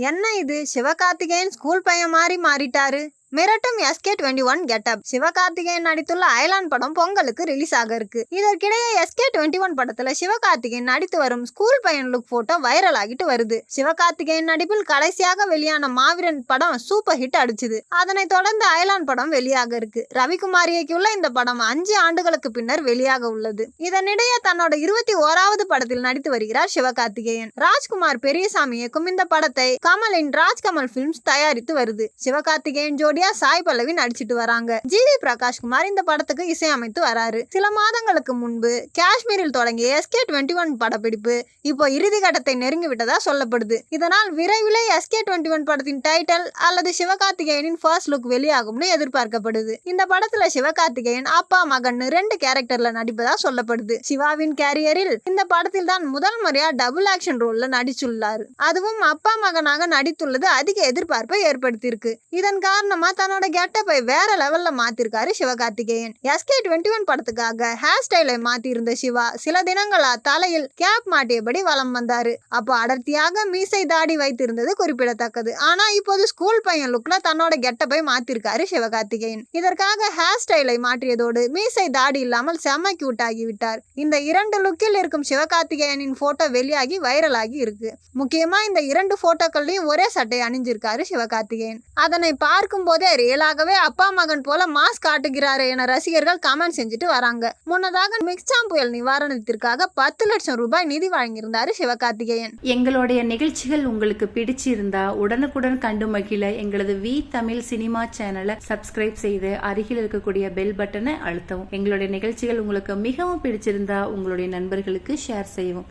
என்ன இது? சிவகார்த்திகேயன் ஸ்கூல் பையன் மாதிரி மாறிட்டாரு. மிரட்டும் SK twenty one getup Sivakarthikeyan நடித்துள்ள அயலான் படம் பொங்கலுக்கு ரிலீஸ் ஆக இருக்கு. இதற்கிடையே எஸ்கே டுவெண்ட்டி ஒன் படத்துல சிவகார்த்திகேயன் நடித்து வரும் ஸ்கூல் பையன் லுக் போட்டோ வைரல் ஆகிட்டு வருது. சிவகார்த்திகேயன் நடிப்பில் கடைசியாக வெளியான மாவீரன் படம் சூப்பர் ஹிட் அடிச்சுது. அதனைத் தொடர்ந்து அயலான் படம் வெளியாக இருக்கு. ரவிக்குமார் இயக்கியுள்ள இந்த படம் அஞ்சு ஆண்டுகளுக்கு பின்னர் வெளியாக உள்ளது. இதனிடையே தன்னோட இருபத்தி ஓராவது படத்தில் நடித்து வருகிறார் சிவகார்த்திகேயன். ராஜ்குமார் பெரியசாமி இயக்கும் இந்த படத்தை கமலின் ராஜ்கமல் பிலிம்ஸ் தயாரித்து வருது. சிவகார்த்திகேயன் ஜோடி ஜோடியா சாய் பல்லவி நடிச்சிட்டு வராங்க. ஜிவி வி பிரகாஷ்குமார் இந்த படத்துக்கு இசையமைத்து வராரு. சில மாதங்களுக்கு முன்பு காஷ்மீரில் தொடங்கிய எஸ்கே டுவெண்ட்டி ஒன் படப்பிடிப்பு இப்போ இறுதி கட்டத்தை நெருங்கி விட்டதா சொல்லப்படுது. இதனால் விரைவிலே எஸ்கே டுவெண்ட்டி ஒன் படத்தின் டைட்டில் அல்லது சிவகார்த்திகேயனின் ஃபர்ஸ்ட் லுக் வெளியாகும்னு எதிர்பார்க்கப்படுது. இந்த படத்துல சிவகார்த்திகேயன் அப்பா மகன் ரெண்டு கேரக்டர்ல நடிப்பதா சொல்லப்படுது. சிவாவின் கேரியரில் இந்த படத்தில் தான் முதல் முறையா டபுள் ஆக்ஷன் ரோல்ல நடிச்சுள்ளார். அதுவும் அப்பா மகனாக நடித்துள்ளது அதிக எதிர்பார்ப்பை ஏற்படுத்தியிருக்கு. இதன் காரணமா தன்னோட கெட்டப்பை வேற லெவல்ல மாத்திருக்காரு சிவகார்த்திகேயன். எஸ்கே டுவெண்ட்டி ஒன் படத்துக்காக ஹேர் ஸ்டைலை மாத்தி இருந்த சிவா சில தினங்களா தலையில் கேப் மாட்டியபடி வலம் வந்தாரு. அப்போ அடர்த்தியாக மீசை தாடி வைத்திருந்தது குறிப்பிடத்தக்கது. ஆனா இப்போது ஸ்கூல் பையன் லுக்ல தன்னோட கெட்டப்பை மாத்திருக்காரு சிவகார்த்திகேயன். இதற்காக ஹேர் ஸ்டைலை மாற்றியதோடு மீசை தாடி இல்லாமல் செம கியூட் ஆகிவிட்டார். இந்த இரண்டு லுக்கில் இருக்கும் சிவகார்த்திகேயனின் போட்டோ வெளியாகி வைரலாகி இருக்கு. முக்கியமா இந்த இரண்டு போட்டோக்கள்லயும் ஒரே சட்டை அணிஞ்சிருக்காரு சிவகார்த்திகேயன். அதனை பார்க்கும் போதே ரியலாகவே அப்பா மகன் போல மாஸ் காட்டுகிறாரு என ரசிகர்கள் கமெண்ட் செஞ்சுட்டு வராங்க. முன்னதாக மிக்சாம் புயல் நிவாரணத்திற்காக பத்து லட்சம் ரூபாய் நிதி வழங்கியிருந்தாரு சிவகார்த்திகேயன். எங்களுடைய நிகழ்ச்சிகள் உங்களுக்கு பிடிச்சிருந்தா உடனுக்குடன் கண்டு மகிழ எங்களது வி தமிழ் சினிமா சேனலை சப்ஸ்கிரைப் செய்து அருகில் இருக்கக்கூடிய பெல் பட்டனை அழுத்தவும். எங்களுடைய நிகழ்ச்சிகள் உங்களுக்கு மிகவும் பிடிச்சிருந்தா உங்களுடைய நண்பர்களுக்கு ஷேர் செய்வோம்